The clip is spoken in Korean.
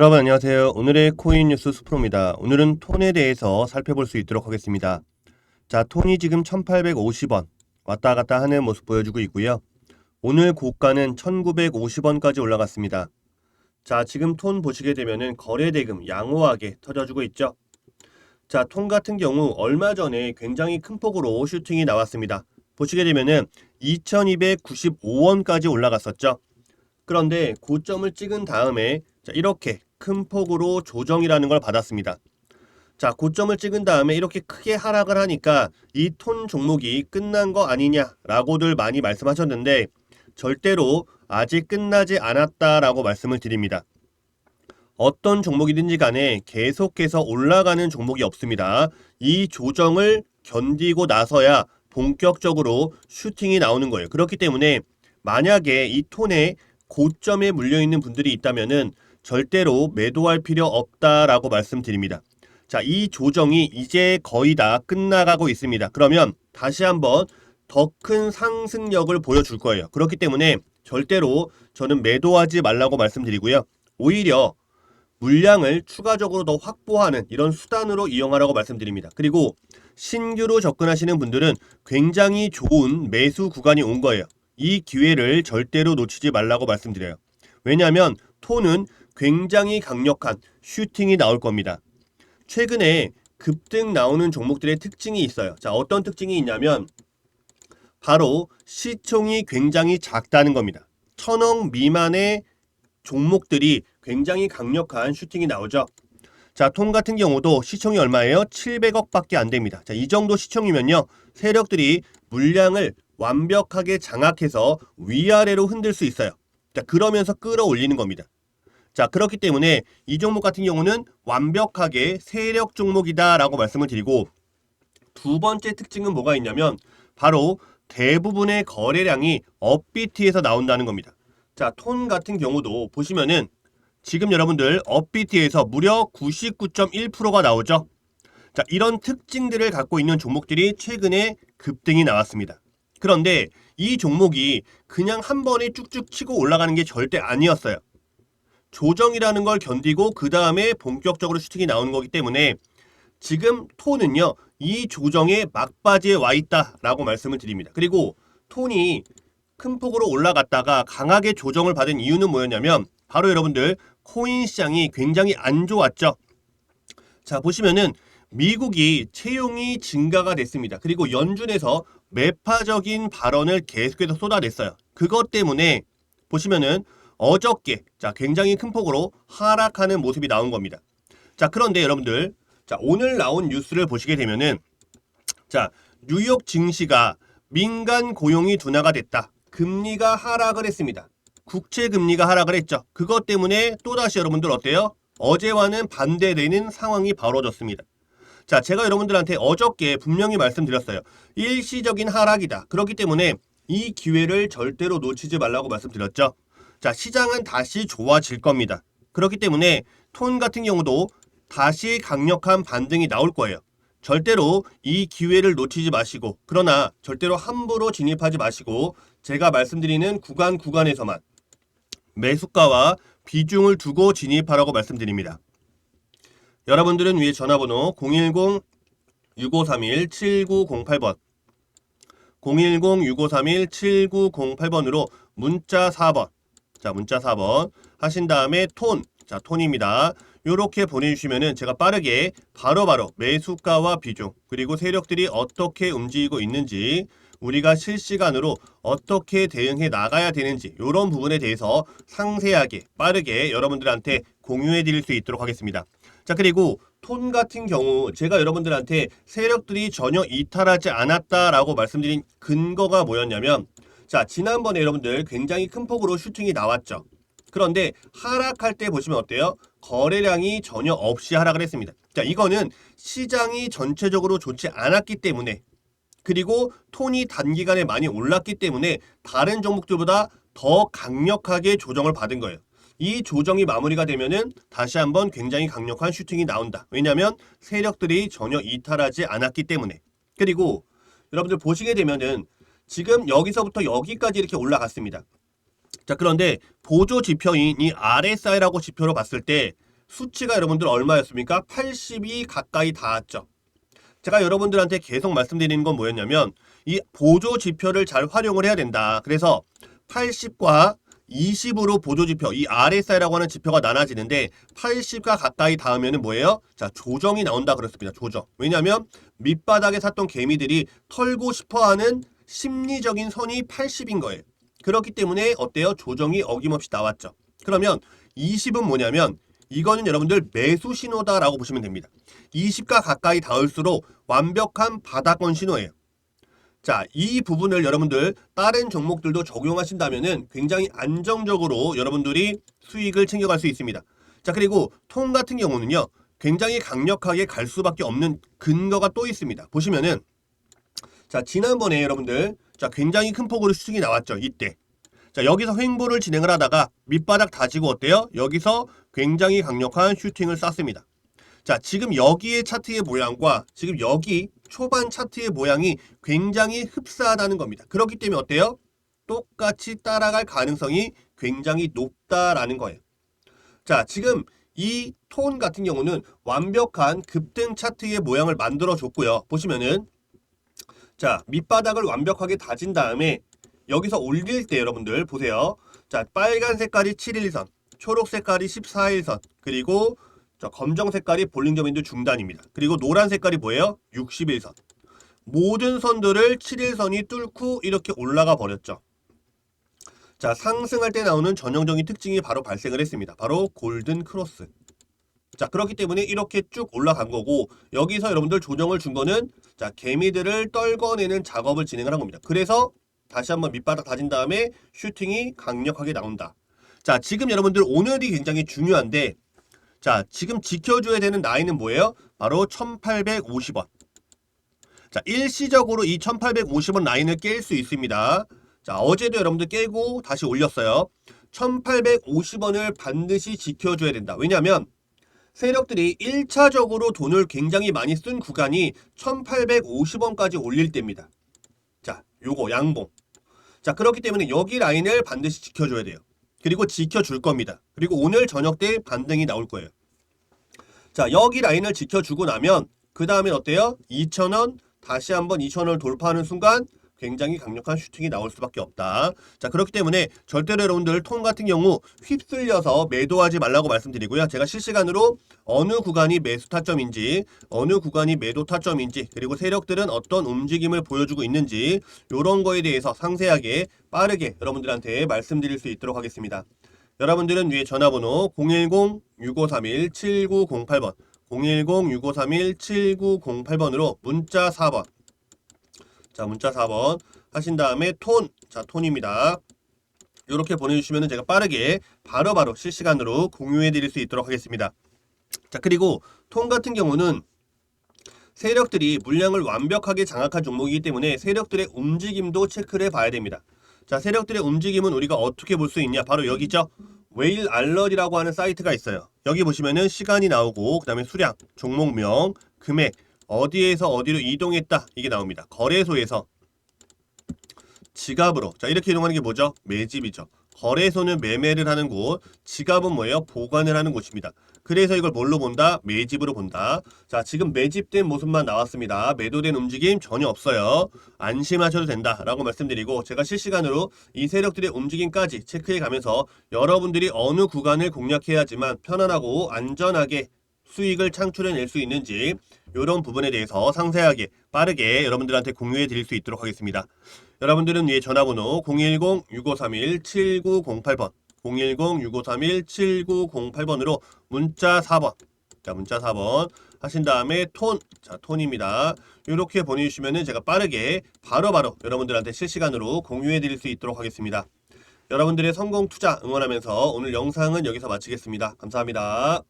여러분 안녕하세요. 오늘의 코인 뉴스 수프로입니다. 오늘은 톤에 대해서 살펴볼 수 있도록 하겠습니다. 자, 톤이 지금 1850원 왔다 갔다 하는 모습 보여주고 있고요. 오늘 고가는 1950원까지 올라갔습니다. 자, 지금 톤 보시게 되면은 거래 대금 양호하게 터져주고 있죠. 자, 톤 같은 경우 얼마 전에 굉장히 큰 폭으로 슈팅이 나왔습니다. 보시게 되면은 2295원까지 올라갔었죠. 그런데 고점을 찍은 다음에 자, 이렇게 큰 폭으로 조정이라는 걸 받았습니다. 자, 고점을 찍은 다음에 이렇게 크게 하락을 하니까 이 톤 종목이 끝난 거 아니냐라고들 많이 말씀하셨는데 절대로 아직 끝나지 않았다라고 말씀을 드립니다. 어떤 종목이든지 간에 계속해서 올라가는 종목이 없습니다. 이 조정을 견디고 나서야 본격적으로 슈팅이 나오는 거예요. 그렇기 때문에 만약에 이 톤에 고점에 물려 있는 분들이 있다면은 절대로 매도할 필요 없다라고 말씀드립니다. 자, 이 조정이 이제 거의 다 끝나가고 있습니다. 그러면 다시 한번 더 큰 상승력을 보여줄 거예요. 그렇기 때문에 절대로 저는 매도하지 말라고 말씀드리고요. 오히려 물량을 추가적으로 더 확보하는 이런 수단으로 이용하라고 말씀드립니다. 그리고 신규로 접근하시는 분들은 굉장히 좋은 매수 구간이 온 거예요. 이 기회를 절대로 놓치지 말라고 말씀드려요. 왜냐하면 톤은 굉장히 강력한 슈팅이 나올 겁니다. 최근에 급등 나오는 종목들의 특징이 있어요. 자, 어떤 특징이 있냐면 바로 시총이 굉장히 작다는 겁니다. 천억 미만의 종목들이 굉장히 강력한 슈팅이 나오죠. 자, 통 같은 경우도 시총이 얼마예요? 700억밖에 안 됩니다. 자, 이 정도 시총이면요. 세력들이 물량을 완벽하게 장악해서 위아래로 흔들 수 있어요. 자, 그러면서 끌어올리는 겁니다. 자, 그렇기 때문에 이 종목 같은 경우는 완벽하게 세력 종목이다라고 말씀을 드리고 두 번째 특징은 뭐가 있냐면 바로 대부분의 거래량이 업비트에서 나온다는 겁니다. 자, 톤 같은 경우도 보시면은 지금 여러분들 업비트에서 무려 99.1%가 나오죠. 자, 이런 특징들을 갖고 있는 종목들이 최근에 급등이 나왔습니다. 그런데 이 종목이 그냥 한 번에 쭉쭉 치고 올라가는 게 절대 아니었어요. 조정이라는 걸 견디고 그 다음에 본격적으로 슈팅이 나오는 거기 때문에 지금 톤은요 이 조정의 막바지에 와 있다라고 말씀을 드립니다. 그리고 톤이 큰 폭으로 올라갔다가 강하게 조정을 받은 이유는 뭐였냐면 바로 여러분들 코인 시장이 굉장히 안 좋았죠. 자 보시면은 미국이 채용이 증가가 됐습니다. 그리고 연준에서 매파적인 발언을 계속해서 쏟아냈어요. 그것 때문에 보시면은 어저께 자 굉장히 큰 폭으로 하락하는 모습이 나온 겁니다. 자 그런데 여러분들 자 오늘 나온 뉴스를 보시게 되면은 자 뉴욕 증시가 민간 고용이 둔화가 됐다. 금리가 하락을 했습니다. 국채 금리가 하락을 했죠. 그것 때문에 또다시 여러분들 어때요? 어제와는 반대되는 상황이 벌어졌습니다. 자, 제가 여러분들한테 어저께 분명히 말씀드렸어요. 일시적인 하락이다. 그렇기 때문에 이 기회를 절대로 놓치지 말라고 말씀드렸죠. 자, 시장은 다시 좋아질 겁니다. 그렇기 때문에 톤 같은 경우도 다시 강력한 반등이 나올 거예요. 절대로 이 기회를 놓치지 마시고, 그러나 절대로 함부로 진입하지 마시고, 제가 말씀드리는 구간 구간에서만 매수가와 비중을 두고 진입하라고 말씀드립니다. 여러분들은 위에 전화번호 010-6531-7908번 010-6531-7908번으로 문자 4번 자 문자 4번 하신 다음에 톤 자 톤입니다. 요렇게 보내주시면은 제가 빠르게 바로 바로 매수가와 비중 그리고 세력들이 어떻게 움직이고 있는지 우리가 실시간으로 어떻게 대응해 나가야 되는지 이런 부분에 대해서 상세하게 빠르게 여러분들한테 공유해 드릴 수 있도록 하겠습니다. 자 그리고 톤 같은 경우 제가 여러분들한테 세력들이 전혀 이탈하지 않았다라고 말씀드린 근거가 뭐였냐면 자 지난번에 여러분들 굉장히 큰 폭으로 슈팅이 나왔죠. 그런데 하락할 때 보시면 어때요? 거래량이 전혀 없이 하락을 했습니다. 자 이거는 시장이 전체적으로 좋지 않았기 때문에 그리고 톤이 단기간에 많이 올랐기 때문에 다른 종목들보다 더 강력하게 조정을 받은 거예요. 이 조정이 마무리가 되면은 다시 한번 굉장히 강력한 슈팅이 나온다. 왜냐하면 세력들이 전혀 이탈하지 않았기 때문에. 그리고 여러분들 보시게 되면은 지금 여기서부터 여기까지 이렇게 올라갔습니다. 자, 그런데 보조 지표인 이 RSI라고 지표로 봤을 때 수치가 여러분들 얼마였습니까? 80이 가까이 닿았죠. 제가 여러분들한테 계속 말씀드리는 건 뭐였냐면 이 보조 지표를 잘 활용을 해야 된다. 그래서 80과 20으로 보조 지표, 이 RSI라고 하는 지표가 나눠지는데 80과 가까이 닿으면 뭐예요? 자, 조정이 나온다 그랬습니다. 조정. 왜냐하면 밑바닥에 샀던 개미들이 털고 싶어하는 심리적인 선이 80인 거예요. 그렇기 때문에 어때요? 조정이 어김없이 나왔죠. 그러면 20은 뭐냐면 이거는 여러분들 매수 신호다라고 보시면 됩니다. 20과 가까이 닿을수록 완벽한 바닥권 신호예요. 자, 이 부분을 여러분들 다른 종목들도 적용하신다면은 굉장히 안정적으로 여러분들이 수익을 챙겨갈 수 있습니다. 자, 그리고 통 같은 경우는요. 굉장히 강력하게 갈 수밖에 없는 근거가 또 있습니다. 보시면은 자, 지난번에 여러분들 자, 굉장히 큰 폭으로 수익이 나왔죠. 이때. 자, 여기서 횡보를 진행을 하다가 밑바닥 다지고 어때요? 여기서 굉장히 강력한 슈팅을 쐈습니다. 자, 지금 여기의 차트의 모양과 지금 여기 초반 차트의 모양이 굉장히 흡사하다는 겁니다. 그렇기 때문에 어때요? 똑같이 따라갈 가능성이 굉장히 높다라는 거예요. 자, 지금 이 톤 같은 경우는 완벽한 급등 차트의 모양을 만들어 줬고요. 보시면은 자, 밑바닥을 완벽하게 다진 다음에 여기서 올릴 때 여러분들 보세요. 자, 빨간 색깔이 7일선, 초록 색깔이 14일선, 그리고 자, 검정 색깔이 볼링저밴드 중단입니다. 그리고 노란 색깔이 뭐예요? 61선. 모든 선들을 7일선이 뚫고 이렇게 올라가 버렸죠. 자, 상승할 때 나오는 전형적인 특징이 바로 발생을 했습니다. 바로 골든 크로스. 자, 그렇기 때문에 이렇게 쭉 올라간 거고 여기서 여러분들 조정을 준 거는 자, 개미들을 떨궈내는 작업을 진행을 한 겁니다. 그래서 다시 한번 밑바닥 다진 다음에 슈팅이 강력하게 나온다. 자, 지금 여러분들 오늘이 굉장히 중요한데 자, 지금 지켜줘야 되는 라인은 뭐예요? 바로 1850원. 자, 일시적으로 이 1850원 라인을 깰 수 있습니다. 자, 어제도 여러분들 깨고 다시 올렸어요. 1850원을 반드시 지켜줘야 된다. 왜냐하면 세력들이 1차적으로 돈을 굉장히 많이 쓴 구간이 1850원까지 올릴 때입니다. 자, 요거 양봉. 자, 그렇기 때문에 여기 라인을 반드시 지켜줘야 돼요. 그리고 지켜줄 겁니다. 그리고 오늘 저녁 때 반등이 나올 거예요. 자, 여기 라인을 지켜주고 나면 그 다음에 어때요? 2,000원 다시 한번 2,000원을 돌파하는 순간 굉장히 강력한 슈팅이 나올 수밖에 없다. 자, 그렇기 때문에 절대로 여러분들 통 같은 경우 휩쓸려서 매도하지 말라고 말씀드리고요. 제가 실시간으로 어느 구간이 매수 타점인지, 어느 구간이 매도 타점인지, 그리고 세력들은 어떤 움직임을 보여주고 있는지 이런 거에 대해서 상세하게 빠르게 여러분들한테 말씀드릴 수 있도록 하겠습니다. 여러분들은 위에 전화번호 010-6531-7908번 010-6531-7908번으로 문자 4번 자 문자 4번 하신 다음에 톤, 자 톤입니다. 이렇게 보내주시면 제가 빠르게 바로 바로 실시간으로 공유해 드릴 수 있도록 하겠습니다. 자 그리고 톤 같은 경우는 세력들이 물량을 완벽하게 장악한 종목이기 때문에 세력들의 움직임도 체크를 해 봐야 됩니다. 자 세력들의 움직임은 우리가 어떻게 볼 수 있냐 바로 여기죠. 웨일 알럿이라고 하는 사이트가 있어요. 여기 보시면은 시간이 나오고 그 다음에 수량, 종목명, 금액 어디에서 어디로 이동했다 이게 나옵니다. 거래소에서 지갑으로 자 이렇게 이동하는 게 뭐죠? 매집이죠. 거래소는 매매를 하는 곳, 지갑은 뭐예요? 보관을 하는 곳입니다. 그래서 이걸 뭘로 본다? 매집으로 본다. 자, 지금 매집된 모습만 나왔습니다. 매도된 움직임 전혀 없어요. 안심하셔도 된다 라고 말씀드리고 제가 실시간으로 이 세력들의 움직임까지 체크해 가면서 여러분들이 어느 구간을 공략해야지만 편안하고 안전하게 수익을 창출해낼 수 있는지 이런 부분에 대해서 상세하게 빠르게 여러분들한테 공유해 드릴 수 있도록 하겠습니다. 여러분들은 위에 전화번호 010-6531-7908번 010-6531-7908번으로 문자 4번 자 문자 4번 하신 다음에 톤, 자 톤입니다. 이렇게 보내주시면은 제가 빠르게 바로 바로 여러분들한테 실시간으로 공유해 드릴 수 있도록 하겠습니다. 여러분들의 성공 투자 응원하면서 오늘 영상은 여기서 마치겠습니다. 감사합니다.